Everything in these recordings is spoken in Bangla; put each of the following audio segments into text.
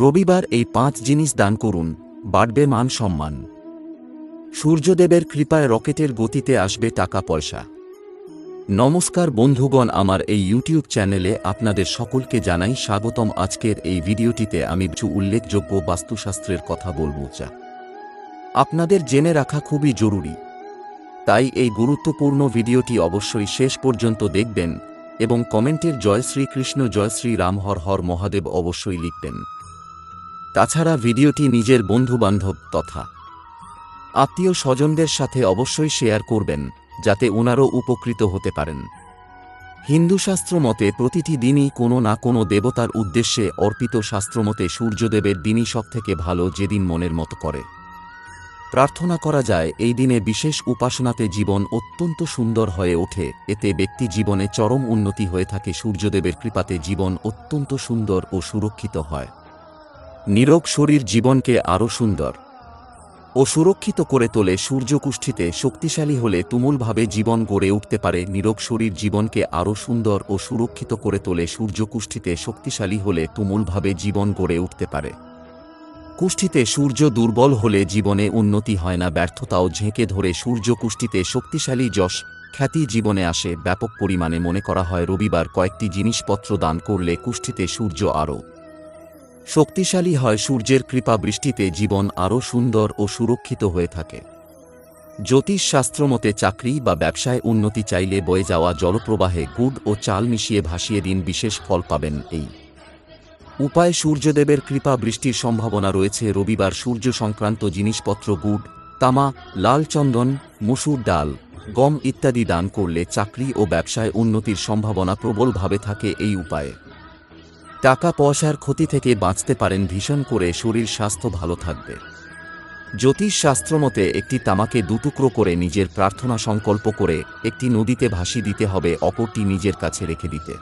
রবিবার এই পাঁচ জিনিস দান করুন, বাড়বে মান সম্মান। সূর্যদেবের কৃপায় রকেটের গতিতে আসবে টাকা পয়সা। নমস্কার বন্ধুগণ, আমার এই ইউটিউব চ্যানেলে আপনাদের সকলকে জানাই স্বাগতম। আজকের এই ভিডিওটিতে আমি কিছু উল্লেখযোগ্য বাস্তুশাস্ত্রের কথা বলব। যা আপনাদের জেনে রাখা খুবই জরুরি। তাই এই গুরুত্বপূর্ণ ভিডিওটি অবশ্যই শেষ পর্যন্ত দেখবেন এবং কমেন্টের জয় শ্রীকৃষ্ণ, জয় শ্রী রাম, হর হর মহাদেব অবশ্যই লিখবেন। তাছাড়া ভিডিওটি নিজের বন্ধুবান্ধব তথা আত্মীয় স্বজনদের সাথে অবশ্যই শেয়ার করবেন, যাতে ওনারও উপকৃত হতে পারেন। হিন্দু শাস্ত্র মতে প্রতিটি দিনই কোনো না কোনো দেবতার উদ্দেশ্যে অর্পিত শাস্ত্রমতে সূর্যদেবের দিনই সবথেকে ভালো যেদিন মনের মতো করে। প্রার্থনা করা যায়, এই দিনে বিশেষ উপাসনাতে জীবন অত্যন্ত সুন্দর হয়ে ওঠে, এতে ব্যক্তি জীবনে চরম উন্নতি হয়ে থাকে, সূর্যদেবের কৃপাতে জীবন অত্যন্ত সুন্দর ও সুরক্ষিত হয়। নীরব শরীর জীবনকে আরও সুন্দর ও সুরক্ষিত করে তোলে সূর্যকুষ্ঠিতে শক্তিশালী হলে তুমুলভাবে জীবন গড়ে উঠতে পারে নিরোগ শরীর জীবনকে আরও সুন্দর ও সুরক্ষিত করে তোলে সূর্যকুষ্ঠিতে শক্তিশালী হলে তুমুলভাবে জীবন গড়ে উঠতে পারে। কুষ্ঠিতে সূর্য দুর্বল হলে জীবনে উন্নতি হয় না, ব্যর্থতাও ঝেঁকে ধরে সূর্যকুষ্ঠিতে শক্তিশালী যশ খ্যাতি জীবনে আসে, ব্যাপক পরিমাণে মনে করা হয় রবিবার কয়েকটি জিনিসপত্র দান করলে কুষ্ঠিতে সূর্য আরও শক্তিশালী হয় সূর্যের কৃপা বৃষ্টিতে জীবন আরও সুন্দর ও সুরক্ষিত হয়ে থাকে। জ্যোতিষ শাস্ত্রমতে চাকরি বা ব্যবসায় উন্নতি চাইলে বয়ে যাওয়া জলপ্রবাহে গুড় ও চাল মিশিয়ে ভাসিয়ে দিন বিশেষ ফল পাবেন এই। উপায় সূর্যদেবের কৃপা বৃষ্টির সম্ভাবনা রয়েছে রবিবার সূর্য সংক্রান্ত জিনিসপত্র গুড়, তামা, লাল চন্দন, মুসুর ডাল, গম ইত্যাদি দান করলে চাকরি ও ব্যবসায় উন্নতির সম্ভাবনা প্রবলভাবে থাকে এই উপায়ে। টাকা পয়সার ক্ষতি থেকে বাঁচতে পারেন ভীষণ করে শরীর স্বাস্থ্য ভালো থাকবে। জ্যোতিষ শাস্ত্রমতে একটি তামাকে দুটুকরো করে নিজের প্রার্থনা সংকল্প করে একটি নদীতে ভাসি দিতে হবে, অপরটি নিজের কাছে রেখে দিতে।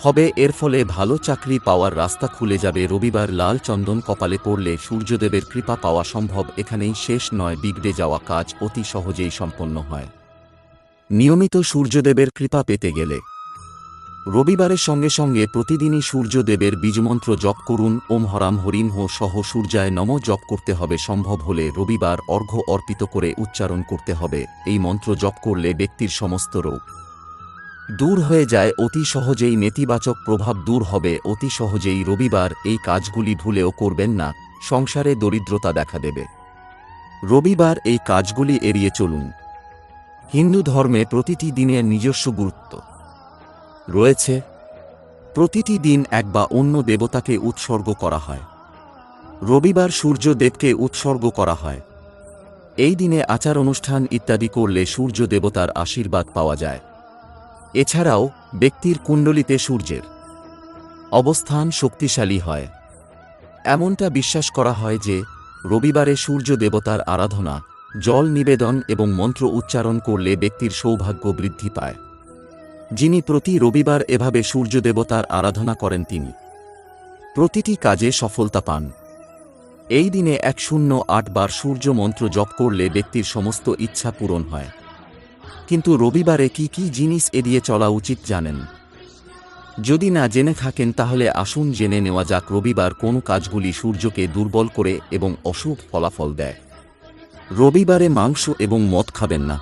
হবে এর ফলে ভালো চাকরি পাওয়ার রাস্তা খুলে যাবে, রবিবার লাল চন্দন কপালে পড়লে সূর্যদেবের কৃপা পাওয়া সম্ভব, এখানেই শেষ নয়, বিগড়ে যাওয়া কাজ অতি সহজেই সম্পন্ন হয়। নিয়মিত সূর্যদেবের কৃপা পেতে গেলে রবিবারের সঙ্গে সঙ্গে প্রতিদিনই সূর্যদেবের বীজমন্ত্র জপ করুন, ওম হরাম হরিম হো সহ সূর্যায় নম জপ করতে হবে, সম্ভব হলে রবিবার অর্ঘ্য অর্পিত করে উচ্চারণ করতে হবে, এই মন্ত্র জপ করলে ব্যক্তির সমস্ত রোগ দূর হয়ে যায়, অতি সহজেই নেতিবাচক প্রভাব দূর হবে, অতি সহজেই রবিবার এই কাজগুলি ভুলেও করবেন না, সংসারে দরিদ্রতা দেখা দেবে। রবিবার এই কাজগুলি এড়িয়ে চলুন। হিন্দু ধর্মে প্রতিটি দিনের নিজস্ব গুরুত্ব। রয়েছে, প্রতিটি দিন এক বা অন্য দেবতাকে উৎসর্গ করা হয়। রবিবার সূর্যদেবকে উৎসর্গ করা হয়। এই দিনে আচার অনুষ্ঠান ইত্যাদি করলে সূর্য দেবতার আশীর্বাদ পাওয়া যায়। এছাড়াও, ব্যক্তির কুণ্ডলিতে সূর্যের অবস্থান শক্তিশালী হয়। এমনটা বিশ্বাস করা হয় যে, রবিবারে সূর্য দেবতার আরাধনা, জল নিবেদন এবং মন্ত্র উচ্চারণ করলে ব্যক্তির সৌভাগ্য বৃদ্ধি পায়। যিনি প্রতি রবিবার এভাবে সূর্য দেবতার আরাধনা করেন তিনি। প্রতিটি কাজে সফলতা পান। এই দিনে এক শূন্য আট বার সূর্য মন্ত্র জপ করলে ব্যক্তির সমস্ত ইচ্ছা পূরণ হয়। কিন্তু রবিবারে কি কি জিনিস এড়িয়ে চলা উচিত জানেন? যদি না জেনে থাকেন তাহলে আসুন জেনে নেওয়া যাক রবিবার কোন কাজগুলি সূর্যকে দুর্বল করে এবং অশুভ ফলাফল দেয়। রবিবারে মাংস এবং মদ খাবেন না।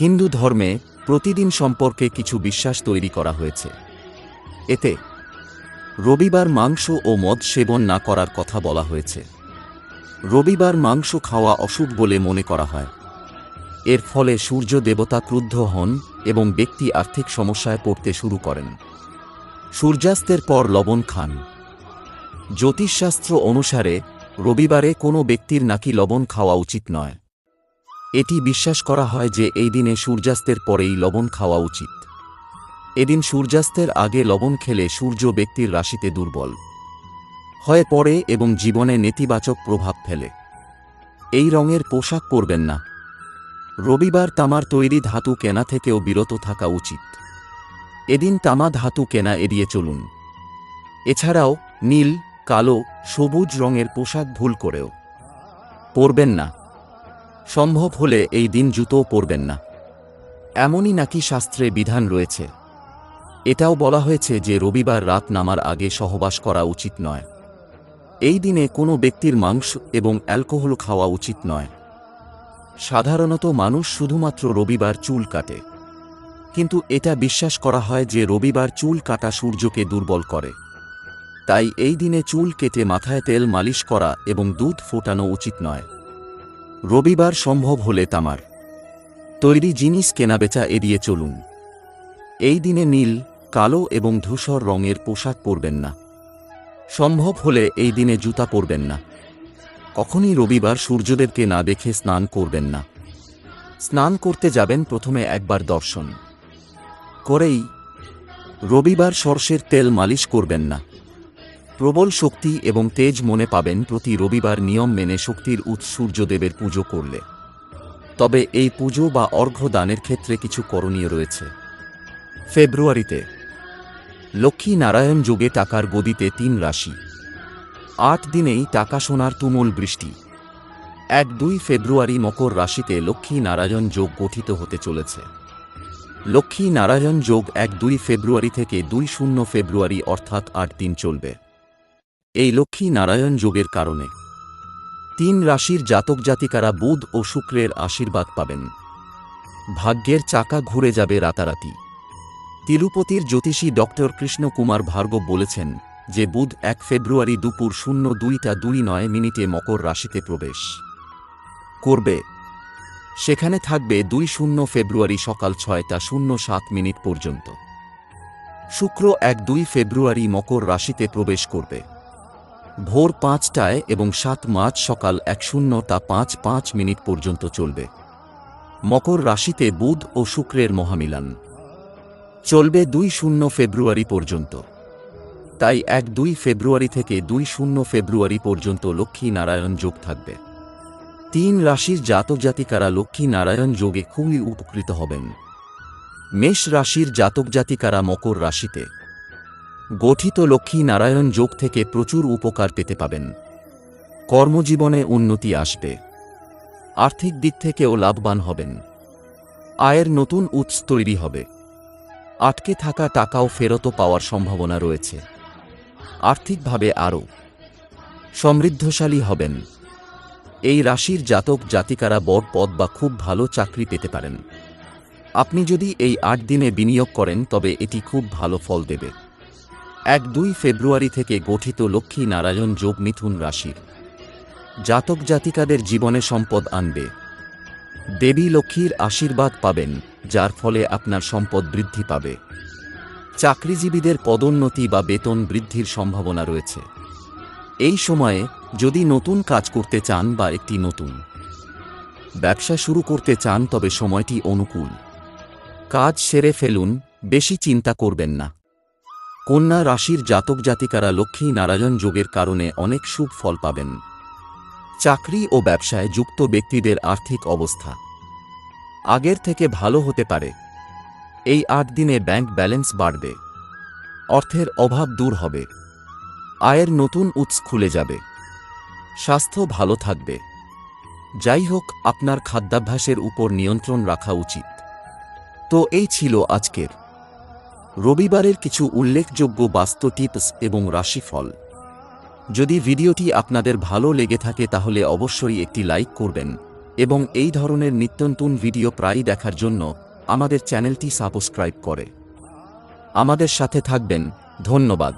হিন্দু ধর্মে প্রতিদিন সম্পর্কে কিছু বিশ্বাস তৈরি করা হয়েছে। এতে, রবিবার মাংস ও মদ সেবন না করার কথা বলা হয়েছে। রবিবার মাংস খাওয়া অশুভ বলে মনে করা হয়। এর ফলে সূর্য দেবতা ক্রুদ্ধ হন এবং ব্যক্তি আর্থিক সমস্যায় পড়তে শুরু করেন। সূর্যাস্তের পর লবণ খান। জ্যোতিষশাস্ত্র অনুসারে রবিবারে কোনো ব্যক্তির নাকি লবণ খাওয়া উচিত নয়। এটি বিশ্বাস করা হয় যে এই দিনে সূর্যাস্তের পরেই লবণ খাওয়া উচিত। এদিন সূর্যাস্তের আগে লবণ খেলে সূর্য ব্যক্তির রাশিতে দুর্বল হয়ে পড়ে এবং জীবনে নেতিবাচক প্রভাব ফেলে। এই রঙের পোশাক পরবেন না। রবিবার তামার তৈরি ধাতু কেনা থেকেও বিরত থাকা উচিত। এদিন তামা ধাতু কেনা এড়িয়ে চলুন। এছাড়াও নীল, কালো, সবুজ রঙের পোশাক ভুল করেও পরবেন না। সম্ভব হলে এই দিন জুতোও পরবেন না। এমনই নাকি শাস্ত্রে বিধান রয়েছে। এটাও বলা হয়েছে যে রবিবার রাত নামার আগে সহবাস করা উচিত নয়। এই দিনে কোনো ব্যক্তির মাংস এবং অ্যালকোহল খাওয়া উচিত নয়। সাধারণত মানুষ শুধুমাত্র রবিবার চুল কাটে। কিন্তু এটা বিশ্বাস করা হয় যে রবিবার চুল কাটা সূর্যকে দুর্বল করে। তাই এই দিনে চুল কেটে মাথায় তেল মালিশ করা এবং দুধ ফোটানো উচিত নয়। রবিবার সম্ভব হলে তামার। তৈরি জিনিস কেনাবেচা এড়িয়ে চলুন। এই দিনে নীল, কালো এবং ধূসর রঙের পোশাক পরবেন না। সম্ভব হলে এই দিনে জুতা পরবেন না। কখনই রবিবার সূর্যদেবকে না দেখে স্নান করবেন না। স্নান করতে যাবেন প্রথমে একবার দর্শন। করেই রবিবার সর্ষের তেল মালিশ করবেন না। প্রবল শক্তি এবং তেজ মনে পাবেন প্রতি রবিবার নিয়ম মেনে শক্তির উৎস সূর্যদেবের পুজো করলে। তবে এই পুজো বা অর্ঘ্য দানের ক্ষেত্রে কিছু করণীয় রয়েছে। ফেব্রুয়ারিতে লক্ষ্মী নারায়ণ যোগে টাকার গদিতে তিন রাশি। আট দিনেই টাকা সোনার তুমুল বৃষ্টি। এক দুই ফেব্রুয়ারি মকর রাশিতে লক্ষ্মী নারায়ণ যোগ গঠিত হতে চলেছে। লক্ষ্মী নারায়ণ যোগ এক দুই ফেব্রুয়ারি থেকে দুই শূন্য ফেব্রুয়ারি অর্থাৎ আট দিন চলবে। এই লক্ষ্মী নারায়ণ যোগের কারণে। তিন রাশির জাতক জাতিকারা বুধ ও শুক্রের আশীর্বাদ পাবেন। ভাগ্যের চাকা ঘুরে যাবে রাতারাতি। তিরুপতির জ্যোতিষী ডক্টর কৃষ্ণকুমার ভার্গব বলেছেন যে বুধ এক ফেব্রুয়ারি দুপুর শূন্য দুইটা দুই নয় মিনিটে মকর রাশিতে প্রবেশ করবে। সেখানে থাকবে দুই শূন্য ফেব্রুয়ারি সকাল ছয়টা শূন্য সাত মিনিট পর্যন্ত। শুক্র এক দুই ফেব্রুয়ারি মকর রাশিতে প্রবেশ করবে। ভোর পাঁচটায় এবং সাত মার্চ সকাল এক শূন্যটা পাঁচ পাঁচ মিনিট পর্যন্ত চলবে। মকর রাশিতে বুধ ও শুক্রের মহামিলান। চলবে দুই শূন্য ফেব্রুয়ারি পর্যন্ত। তাই এক দুই ফেব্রুয়ারি থেকে দুই শূন্য ফেব্রুয়ারি পর্যন্ত লক্ষ্মী নারায়ণ যোগ থাকবে। তিন রাশির জাতক জাতিকারা লক্ষ্মী নারায়ণ যোগে খুবই উপকৃত হবেন। মেষ রাশির জাতক জাতিকারা মকর রাশিতে। গঠিত লক্ষ্মী নারায়ণ যোগ থেকে প্রচুর উপকার পেতে পাবেন। কর্মজীবনে উন্নতি আসবে। আর্থিক দিক থেকেও লাভবান হবেন। আয়ের নতুন উৎস তৈরি হবে। আটকে থাকা টাকাও ফেরত পাওয়ার সম্ভাবনা রয়েছে। আর্থিকভাবে আরও সমৃদ্ধশালী হবেন। এই রাশির জাতক জাতিকারা বড় পদ বা খুব ভালো চাকরি পেতে পারেন। আপনি যদি এই আট দিনে বিনিয়োগ করেন, তবে এটি খুব ভালো ফল দেবে। এক দুই ফেব্রুয়ারি থেকে গঠিত লক্ষ্মী নারায়ণ যোগ মিথুন রাশির। জাতক জাতিকাদের জীবনে সম্পদ আনবে। দেবী লক্ষ্মীর আশীর্বাদ পাবেন, যার ফলে আপনার সম্পদ বৃদ্ধি পাবে। চাকরিজীবীদের পদোন্নতি বা বেতন বৃদ্ধির সম্ভাবনা রয়েছে। এই সময়ে যদি নতুন কাজ করতে চান বা একটি নতুন ব্যবসা শুরু করতে চান, তবে সময়টি অনুকূল। কাজ সেরে ফেলুন, বেশি চিন্তা করবেন না। কন্যা রাশির জাতক জাতিকারা লক্ষ্মী নারায়ণ যোগের কারণে অনেক সুখ ফল পাবেন। চাকরি ও ব্যবসায় যুক্ত ব্যক্তিদের আর্থিক অবস্থা আগের থেকে ভালো হতে পারে। এই আট দিনে ব্যাংক ব্যালেন্স বাড়বে। অর্থের অভাব দূর হবে। আয়ের নতুন উৎস খুলে যাবে। স্বাস্থ্য ভালো থাকবে। যাই হোক, আপনার খাদ্যাভ্যাসের উপর নিয়ন্ত্রণ রাখা উচিত। তো এই ছিল আজকের রবিবারের কিছু উল্লেখযোগ্য বাস্তু টিপস এবং রাশিফল। যদি ভিডিওটি আপনাদের ভালো লেগে থাকে তাহলে অবশ্যই একটি লাইক করবেন। এবং এই ধরনের নিত্যনতুন ভিডিও প্রায়ই দেখার জন্য আমাদের চ্যানেলটি সাবস্ক্রাইব করে। আমাদের সাথে থাকবেন। ধন্যবাদ।